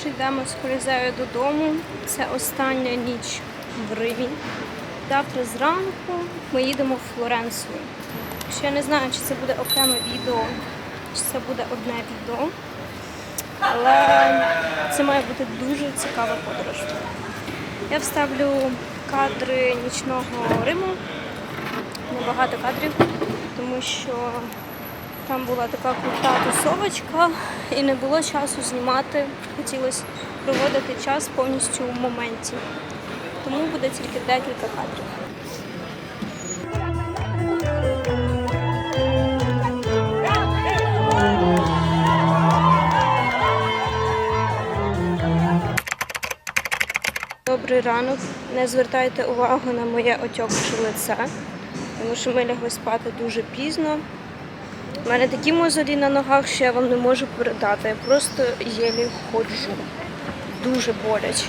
вже йдемо з Колізею додому. Це остання ніч в Римі. Завтра зранку ми їдемо в Флоренцію. Ще я не знаю, чи це буде окреме відео, чи це буде одне відео. Але це має бути дуже цікава подорож. Я вставлю кадри нічного Риму. Небагато кадрів, тому що там була така крута тусовочка і не було часу знімати. Хотілося проводити час повністю в моменті. Тому буде тільки декілька кадрів. Добрий ранок. Не звертайте увагу на моє отьокше лице, тому що ми лягли спати дуже пізно. У мене такі мозолі на ногах, що я вам не можу передати. Я просто єлі ходжу. Дуже боляче.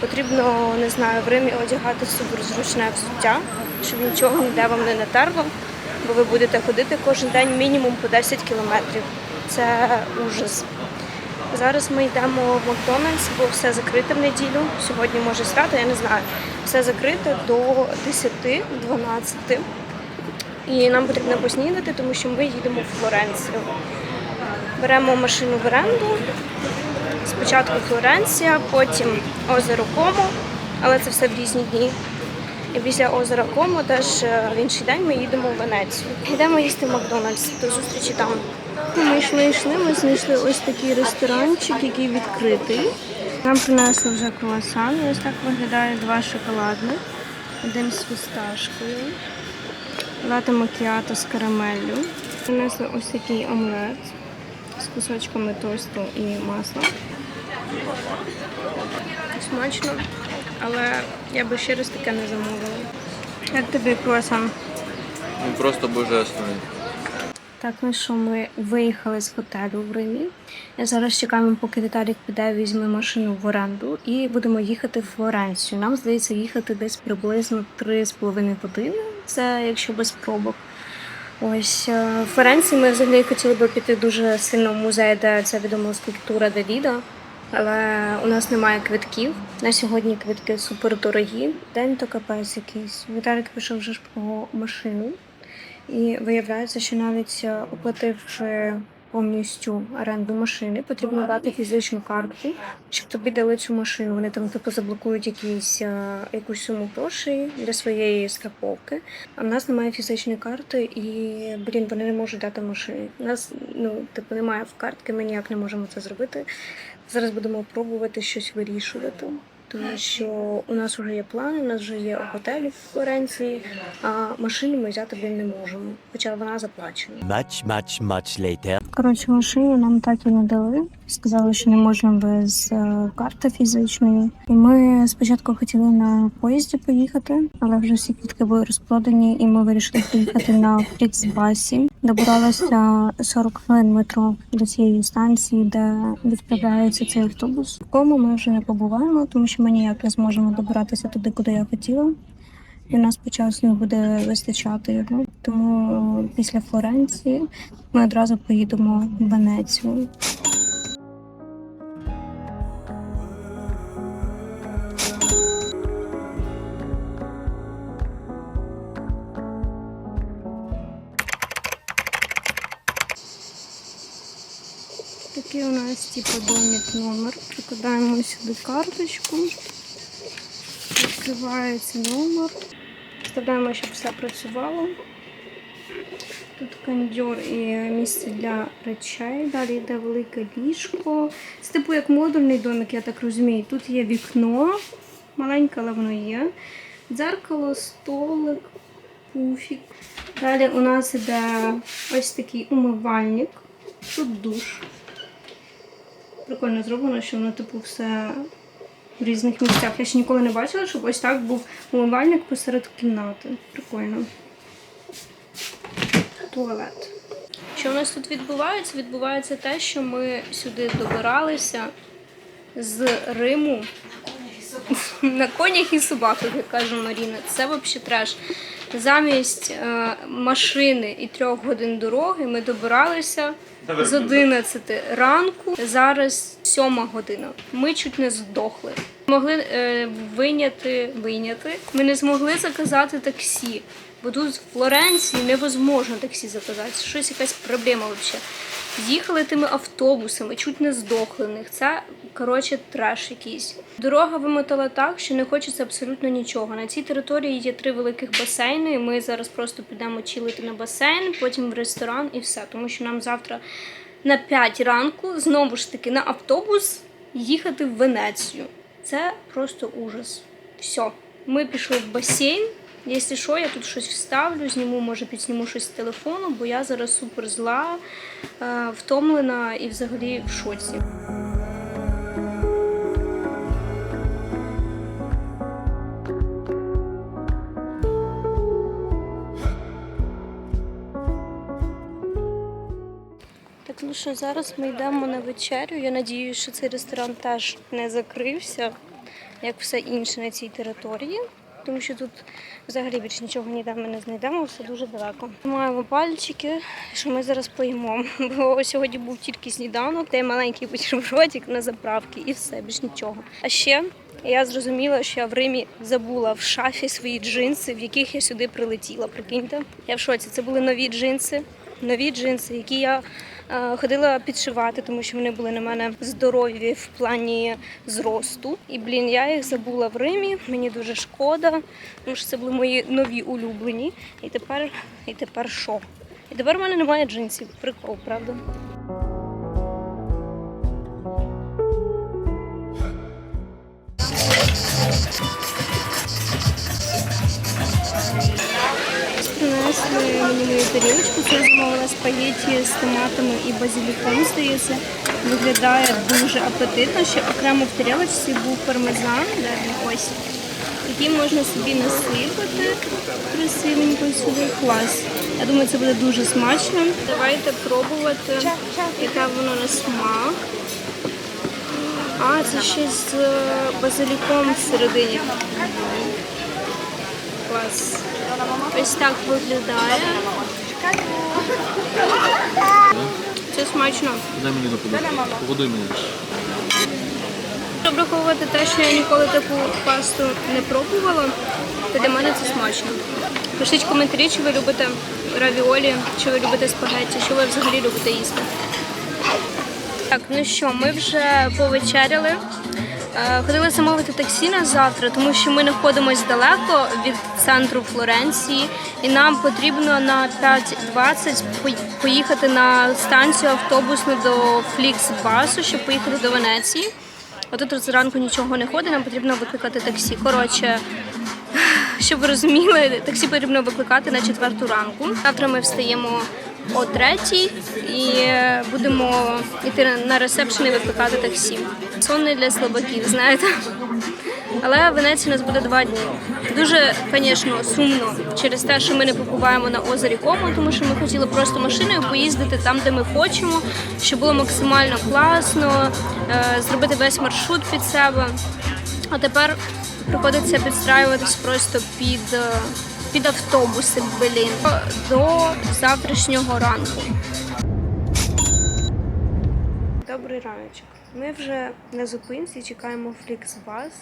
Потрібно, не знаю, в Римі одягати суперзручне взуття, щоб нічого ніде вам не натерло, бо ви будете ходити кожен день мінімум по 10 кілометрів. Це ужас. Зараз ми йдемо в Макдональдс, бо все закрите в неділю. Сьогодні може свято, я не знаю. Все закрите до 10-12. І нам потрібно поснідати, тому що ми їдемо в Флоренцію. Беремо машину в оренду. Спочатку Флоренція, потім озеро Комо, але це все в різні дні. І після озера Комо теж е, в інший день ми їдемо в Венецію. Йдемо їсти в Макдональдс. До зустрічі там. Ми йшли, йшли, ми знайшли ось такий ресторанчик, який відкритий. Нам принесли вже круасан, ось так виглядає два шоколадних. Один з фісташкою, лате макіато з карамеллю. Принесли ось такий омлет з кусочками тосту і масла. Смачно, але я би ще раз таке не замовила. Як тобі круасан? Він просто божественний. Так, ну що, ми виїхали з готелю в Римі. Я зараз чекаємо, поки Віталік піде, візьме машину в оренду і будемо їхати в Флоренцію. Нам здається їхати десь приблизно 3,5 години. Це якщо без пробок. Ось е, в Ференції ми взагалі хотіли би піти дуже сильно в музей, де це відома скульптура Давіда. Але у нас немає квитків. На сьогодні квитки супер дорогі. День то капець якийсь. Віталік пішов вже ж по машину. І виявляється, що навіть е, оплативши повністю оренду машини, потрібно дати фізичну картку, щоб тобі дали цю машину. Вони там типу заблокують якісь, е, якусь суму грошей для своєї страховки. А в нас немає фізичної карти, і блін, вони не можуть дати машину. У нас ну типу немає в картки, ми ніяк не можемо це зробити. Зараз будемо пробувати щось вирішувати. Тому що у нас вже є плани, у нас вже є готелі в Флоренції, а машині ми взяти блін, не можемо, хоча вона заплачена. Much, much, much later. Коротше, машину нам так і не дали. Сказали, що не можна без е, карти фізичної. І ми спочатку хотіли на поїзді поїхати, але вже всі квітки були розпродані, і ми вирішили поїхати на Фліксбасі. Добиралися 40 хвилин метро до цієї станції, де відправляється цей автобус. В кому ми вже не побуваємо, тому що ми ніяк не зможемо добиратися туди, куди я хотіла. І нас по часу не буде вистачати його. Тому після Флоренції ми одразу поїдемо в Венецію. Такий у нас типу домик номер. Прикладаємо сюди карточку. Відкривається номер. Вставляємо, щоб все працювало. Тут кондьор і місце для речей. Далі йде велике ліжко. Це типу як модульний домик, я так розумію. Тут є вікно, маленьке, але воно є. Дзеркало, столик, пуфік. Далі у нас іде ось такий умивальник. Тут душ. Прикольно зроблено, що воно типу все в різних місцях. Я ще ніколи не бачила, щоб ось так був умивальник посеред кімнати. Прикольно. Туалет. Що у нас тут відбувається? Відбувається те, що ми сюди добиралися з Риму на конях і собаках, як каже Маріна. Це взагалі треш. Замість е, машини і трьох годин дороги ми добиралися з 11 ранку. Зараз 7 година. Ми чуть не здохли. Могли е, виняти, виняти. Ми не змогли заказати таксі. Бо тут в Флоренції невозможно таксі заказати. Щось якась проблема взагалі. Їхали тими автобусами, чуть не здохли. Це коротше треш якийсь. Дорога вимотала так, що не хочеться абсолютно нічого. На цій території є три великих басейни. і Ми зараз просто підемо чилити на басейн, потім в ресторан і все. Тому що нам завтра на 5 ранку знову ж таки на автобус їхати в Венецію. Це просто ужас. Все, ми пішли в басейн. Якщо що, я тут щось вставлю, зніму, може підсніму щось з телефону, бо я зараз супер зла, е, втомлена і взагалі в шоці. Ну що, зараз ми йдемо на вечерю. Я надіюся, що цей ресторан теж не закрився, як все інше на цій території. Тому що тут взагалі більше нічого ніде ми не знайдемо, все дуже далеко. Маємо пальчики, що ми зараз поїмо. Бо сьогодні був тільки сніданок, та й маленький бутербродик на заправки і все, більш нічого. А ще я зрозуміла, що я в Римі забула в шафі свої джинси, в яких я сюди прилетіла. Прикиньте, я в шоці. Це були нові джинси, нові джинси, які я ходила підшивати, тому що вони були на мене здорові в плані зросту. І блін, я їх забула в Римі. Мені дуже шкода, тому що це були мої нові улюблені. І тепер, і тепер що? І тепер в мене немає джинсів. Прикол, правда? Принесли мені мою тарілочку, це замовила спагетті з томатами і базиліком, здається. Виглядає дуже апетитно. Ще окремо в тарілочці був пармезан, ось. Який можна собі насипати красивенько сюди. Клас. Я думаю, це буде дуже смачно. Давайте пробувати, яке воно на смак. А, це ще з е, базиліком всередині. Клас. Ось так виглядає. Це смачно. Дай мені. Погодуй. Щоб враховувати те, що я ніколи таку пасту не пробувала, то для мене це смачно. Пишіть коментарі, чи ви любите равіолі, чи ви любите спагетті, що ви взагалі любите їсти. Так, ну що, ми вже повечеряли. Е, Хотіли замовити таксі на завтра, тому що ми знаходимося далеко від центру Флоренції, і нам потрібно на 5.20 пої- поїхати на станцію автобусну до Фліксбасу, щоб поїхати до Венеції. А тут зранку нічого не ходить, нам потрібно викликати таксі. Коротше, щоб ви розуміли, таксі потрібно викликати на четверту ранку. Завтра ми встаємо о третій і е, будемо йти на ресепшн і викликати таксі. Сон не для слабаків, знаєте. Але в Венеції у нас буде два дні. Дуже, звісно, сумно через те, що ми не побуваємо на озері Комо, тому що ми хотіли просто машиною поїздити там, де ми хочемо, щоб було максимально класно, е, зробити весь маршрут під себе. А тепер приходиться підстраюватись просто під, е, під автобуси, блін, до завтрашнього ранку. Добрий раночок. Ми вже на зупинці чекаємо Фліксбас.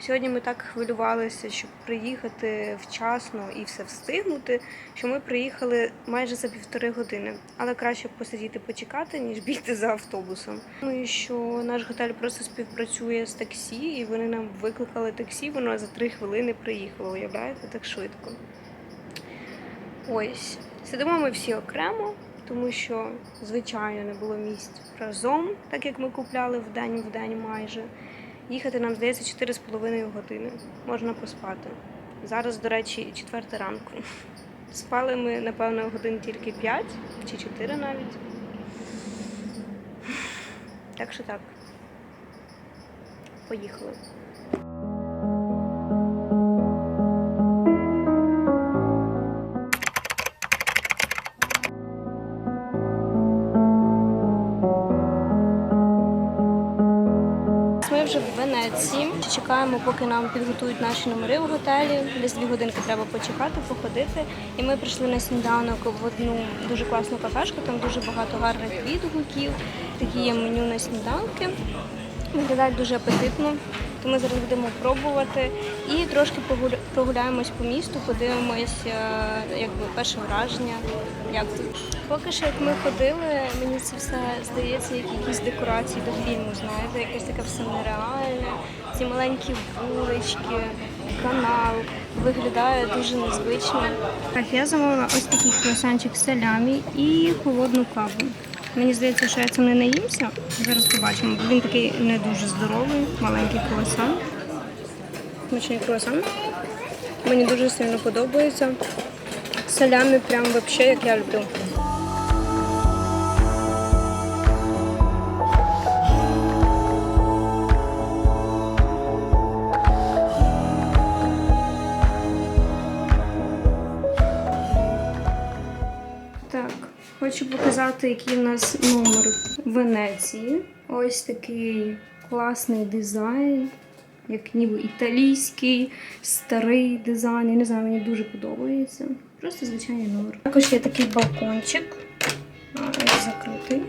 Сьогодні ми так хвилювалися, щоб приїхати вчасно і все встигнути, що ми приїхали майже за півтори години. Але краще посидіти почекати, ніж бігти за автобусом. Ну і що наш готель просто співпрацює з таксі, і вони нам викликали таксі, воно за три хвилини приїхало. Уявляєте, так швидко. Ось. Сидимо ми всі окремо, тому що, звичайно, не було місць разом, так як ми купляли в день в день майже. Їхати нам, здається, 4,5 години. Можна поспати. Зараз, до речі, 4 ранку. Спали ми, напевно, годин тільки 5 чи 4 навіть. Так що так. Поїхали. Венеції. чекаємо, поки нам підготують наші номери в готелі. Десь дві годинки треба почекати, походити. І ми прийшли на сніданок в одну дуже класну кафешку, там дуже багато гарних відгуків. Такі є меню на сніданки. Виглядають дуже апетитно, то ми зараз будемо пробувати і трошки прогуляємось по місту, подивимось, е, якби перше враження, як тут. Поки що, як ми ходили, мені це все здається, як якісь декорації до фільму, знаєте, якесь таке все нереальне. Ці маленькі вулички, канал виглядає дуже незвично. Так, я замовила ось такий круасанчик салямі і холодну каву. Мені здається, що я цим не наїмся. Зараз побачимо. Він такий не дуже здоровий, маленький круасан. Смачний круасан. Мені дуже сильно подобається. Салямі прям взагалі, як я люблю. Хочу показати, який у нас номер в Венеції. Ось такий класний дизайн, як ніби італійський, старий дизайн. Я не знаю, мені дуже подобається. Просто звичайний номер. Також є такий балкончик. Закритий.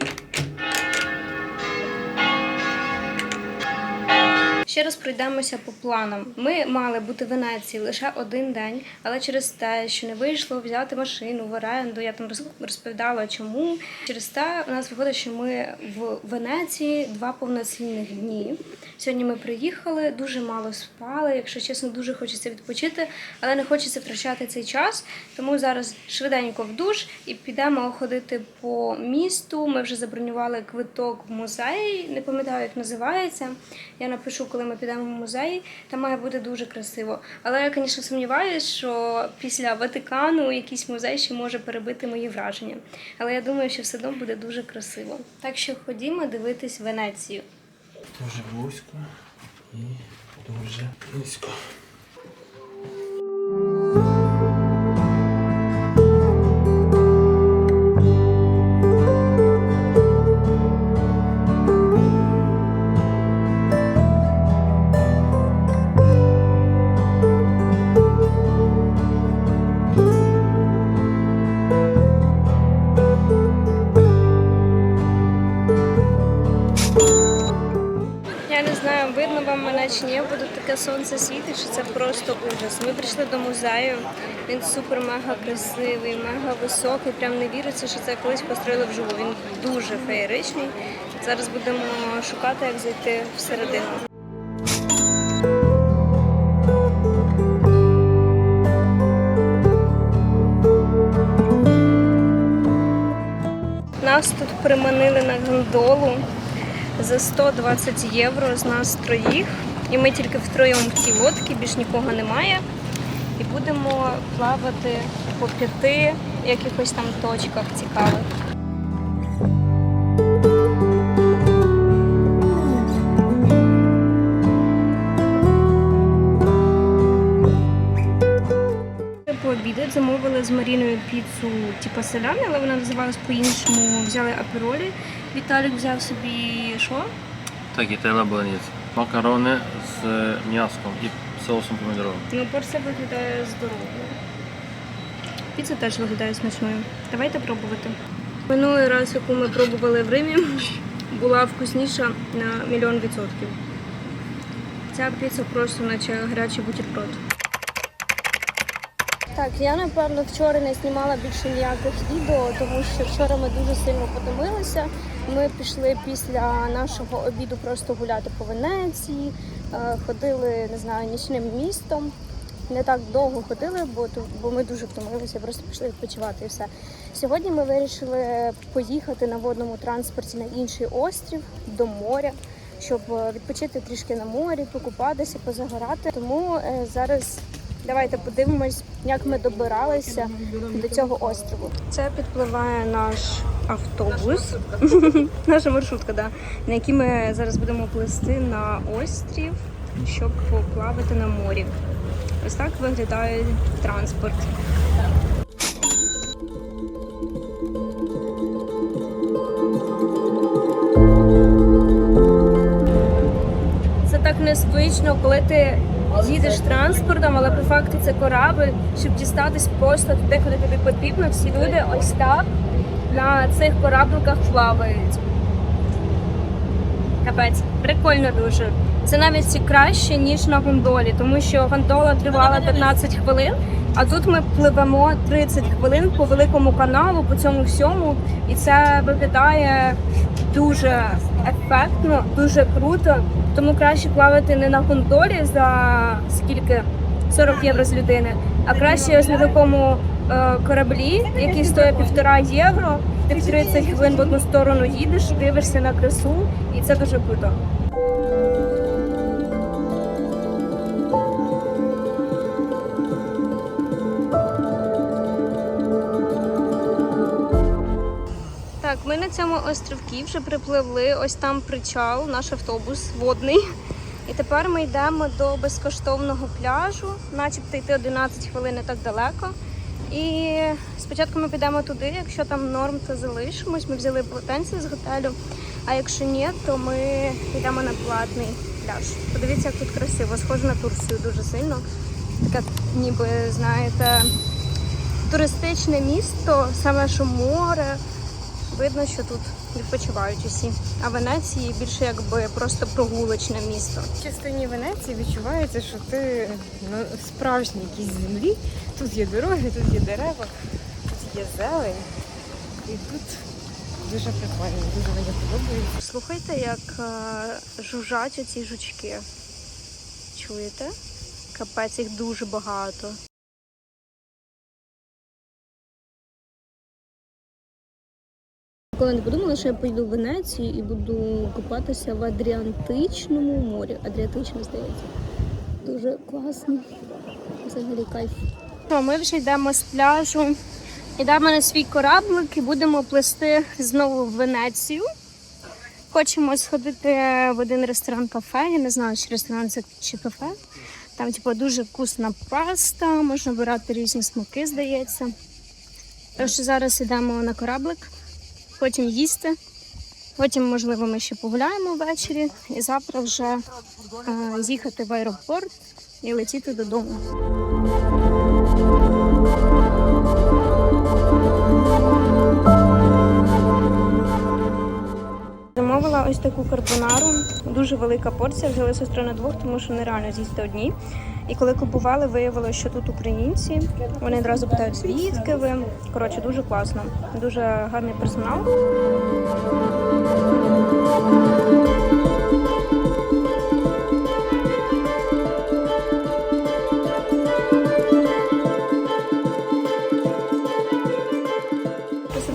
Ще раз пройдемося по планам. Ми мали бути в Венеції лише один день, але через те, що не вийшло взяти машину в оренду, я там роз- розповідала, чому. Через те у нас виходить, що ми в Венеції два повноцінних дні. Сьогодні ми приїхали, дуже мало спали. Якщо чесно, дуже хочеться відпочити, але не хочеться втрачати цей час. Тому зараз швиденько в душ і підемо ходити по місту. Ми вже забронювали квиток в музей. Не пам'ятаю, як називається. Я напишу, коли ми підемо в музей. Там має бути дуже красиво. Але я, звісно, сумніваюся, що після Ватикану якийсь музей ще може перебити мої враження. Але я думаю, що все одно буде дуже красиво. Так що ходімо дивитись Венецію. Дуже близько і дуже низько. Знаю, видно вам мене чи ні, бо таке сонце світить, що це просто ужас. Ми прийшли до музею, він супер мега красивий, мега високий. Прям не віриться, що це колись построїли вживу. Він дуже феєричний. Зараз будемо шукати, як зайти всередину. Нас тут приманили на гондолу за 120 євро з нас троїх. І ми тільки втроєм в цій лодці, більш нікого немає. І будемо плавати по п'яти якихось там точках цікавих. Замовили з Маріною піцу типу селяни, але вона називалась по-іншому. Взяли аперолі. Віталік взяв собі що? Так, і тела болоніс. Макарони з м'яском і соусом помідоровим. Ну, порція виглядає здоровою. Піца теж виглядає смачною. Давайте пробувати. Минулий раз, яку ми пробували в Римі, була вкусніша на мільйон відсотків. Ця піца просто наче гарячий бутерброд. Так, я напевно вчора не знімала більше ніяких відео, тому що вчора ми дуже сильно потомилися. Ми пішли після нашого обіду просто гуляти по Венеції, е, ходили, не знаю, нічним містом. Не так довго ходили, бо, бо ми дуже втомилися, просто пішли відпочивати і все. Сьогодні ми вирішили поїхати на водному транспорті на інший острів до моря, щоб е, відпочити трішки на морі, покупатися, позагорати. Тому е, зараз давайте подивимось, як ми добиралися до цього острову. Це підпливає наш автобус, наша маршрутка, да, на якій ми зараз будемо плисти на острів, щоб поплавати на морі. Ось так виглядає транспорт. Це так не незвично, коли ти їдеш транспортом, але по факту це корабль, щоб дістатись просто туди, куди тобі потрібно. Всі люди ось так на цих корабликах плавають. Капець, прикольно дуже. Це навіть краще, ніж на гондолі, тому що гондола тривала 15 хвилин, а тут ми пливемо 30 хвилин по великому каналу, по цьому всьому, і це виглядає дуже ефектно, дуже круто. Тому краще плавати не на гондолі за скільки 40 євро з людини, а краще ось на такому е, кораблі, який стоїть півтора євро. Ти в 30 хвилин в одну сторону їдеш, дивишся на красу, і це дуже круто. Цьому островці вже припливли. Ось там причал, наш автобус водний. І тепер ми йдемо до безкоштовного пляжу, начебто йти 11 хвилин не так далеко. І спочатку ми підемо туди, якщо там норм, то залишимось. Ми взяли полотенце з готелю. А якщо ні, то ми йдемо на платний пляж. Подивіться, як тут красиво, схоже на Турцію дуже сильно. Таке, ніби, знаєте, туристичне місто, саме що море. Видно, що тут відпочивають усі. А Венеції більше якби просто прогулочне місто. В частині Венеції відчувається, що ти на справжній якійсь землі. Тут є дороги, тут є дерева, тут є зелень. І тут дуже прикольно, дуже мені подобається. Слухайте, як е, жужжать оці жучки. Чуєте? Капець, їх дуже багато. Коли не подумала, що я поїду в Венецію і буду купатися в Адріантичному морі. Адріатичне, здається. Дуже класно. Взагалі кайф. Ми вже йдемо з пляжу. Йдемо на свій кораблик і будемо плисти знову в Венецію. Хочемо сходити в один ресторан кафе. Я не знаю, чи ресторан це чи кафе. Там, типу, дуже вкусна паста, можна вибирати різні смаки, здається. Що зараз йдемо на кораблик, потім їсти. Потім, можливо, ми ще погуляємо ввечері і завтра вже е, їхати в аеропорт і летіти додому. Замовила ось таку карбонару. Дуже велика порція. Взяли сестру на двох, тому що нереально з'їсти одні. І коли купували, виявилося, що тут українці. Вони одразу питають, звідки ви. Коротше, дуже класно. Дуже гарний персонал.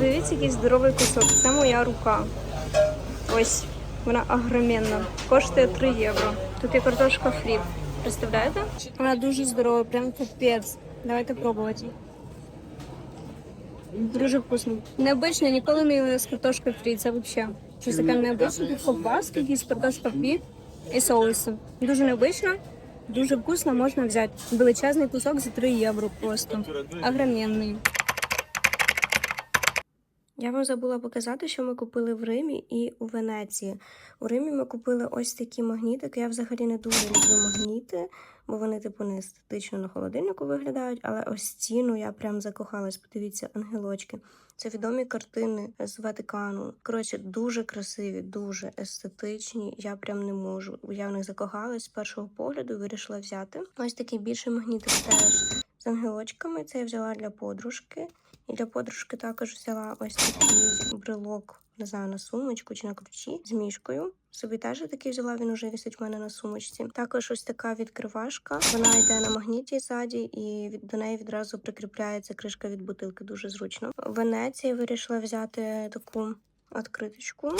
Дивіться, який здоровий кусок. Це моя рука. Ось вона огроменна. Коштує 3 євро. Тут є картошка фрі. Представляєте? Вона дуже здорова, прям капець. Давайте пробувати. Дуже вкусно. Необично, ніколи не їла з картошкою фрі. Це взагалі щось таке необичне. Тут ковбаски, якісь картошка фрі і соуси. Дуже необично, дуже вкусно можна взяти. Величезний кусок за 3 євро просто. Огроменний. Я вам забула показати, що ми купили в Римі і у Венеції. У Римі ми купили ось такі магнітики. Я взагалі не дуже люблю магніти, бо вони, типу, не естетично на холодильнику виглядають. Але ось ціну я прям закохалась. Подивіться, ангелочки. Це відомі картини з Ватикану. Коротше, дуже красиві, дуже естетичні. Я прям не можу. Я в них закохалась з першого погляду вирішила взяти. Ось такий більший магнітик теж з ангелочками. Це я взяла для подружки. І для подружки також взяла ось такий брелок, не знаю, на сумочку чи на ключі з мішкою. Собі теж такий взяла, він уже висить в мене на сумочці. Також ось така відкривашка. Вона йде на магніті ззаді, і від до неї відразу прикріпляється кришка від бутилки. Дуже зручно. В Венеції вирішила взяти таку відкриточку,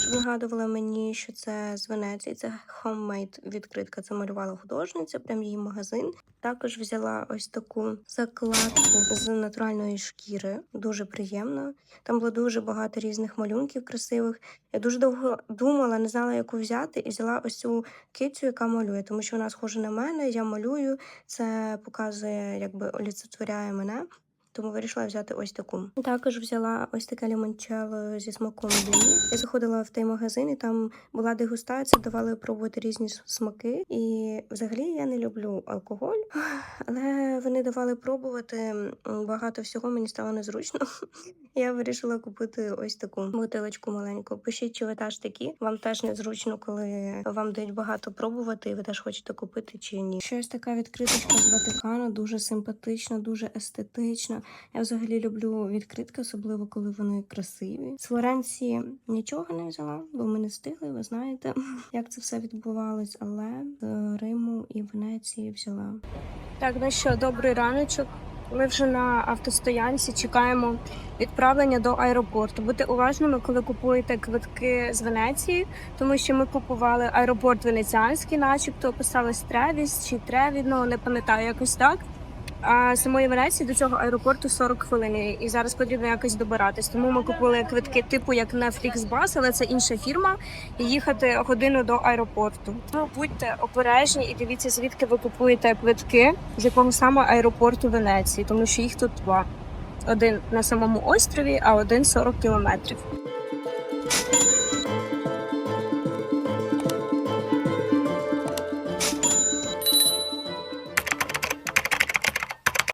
щоб нагадувала мені, що це з Венеції. Це homemade відкритка. Це малювала художниця, прям її магазин. Також взяла ось таку закладку з натуральної шкіри, дуже приємно. Там було дуже багато різних малюнків красивих. Я дуже довго думала, не знала, яку взяти, і взяла ось цю кицю, яка малює, тому що вона схожа на мене. Я малюю, це показує, якби олицетворяє мене. Тому вирішила взяти ось таку. Також взяла ось таке лімончело зі смаком димі. Я заходила в той магазин, і там була дегустація, давали пробувати різні смаки. І взагалі я не люблю алкоголь, але вони давали пробувати багато всього. Мені стало незручно. Я вирішила купити ось таку бутилочку маленьку. Пишіть, чи ви теж такі. Вам теж незручно, коли вам дають багато пробувати, і ви теж хочете купити чи ні. Щось така відкриточка з Ватикану, дуже симпатична, дуже естетична. Я взагалі люблю відкритки, особливо коли вони красиві. З Флоренції нічого не взяла, бо ми не встигли. Ви знаєте, як це все відбувалось, але з Риму і Венеції взяла. Так, ну що, добрий раночок. Ми вже на автостоянці чекаємо відправлення до аеропорту. Будьте уважними, коли купуєте квитки з Венеції, тому що ми купували аеропорт венеціанський, начебто писалось Тревіс чи Треві, ну не пам'ятаю якось так. А самої Венеції до цього аеропорту 40 хвилин, і зараз потрібно якось добиратись. Тому ми купили квитки типу як на Flixbus, але це інша фірма, і їхати годину до аеропорту. Ну будьте обережні і дивіться, звідки ви купуєте квитки, з якого саме аеропорту Венеції, тому що їх тут два. Один на самому острові, а один 40 кілометрів.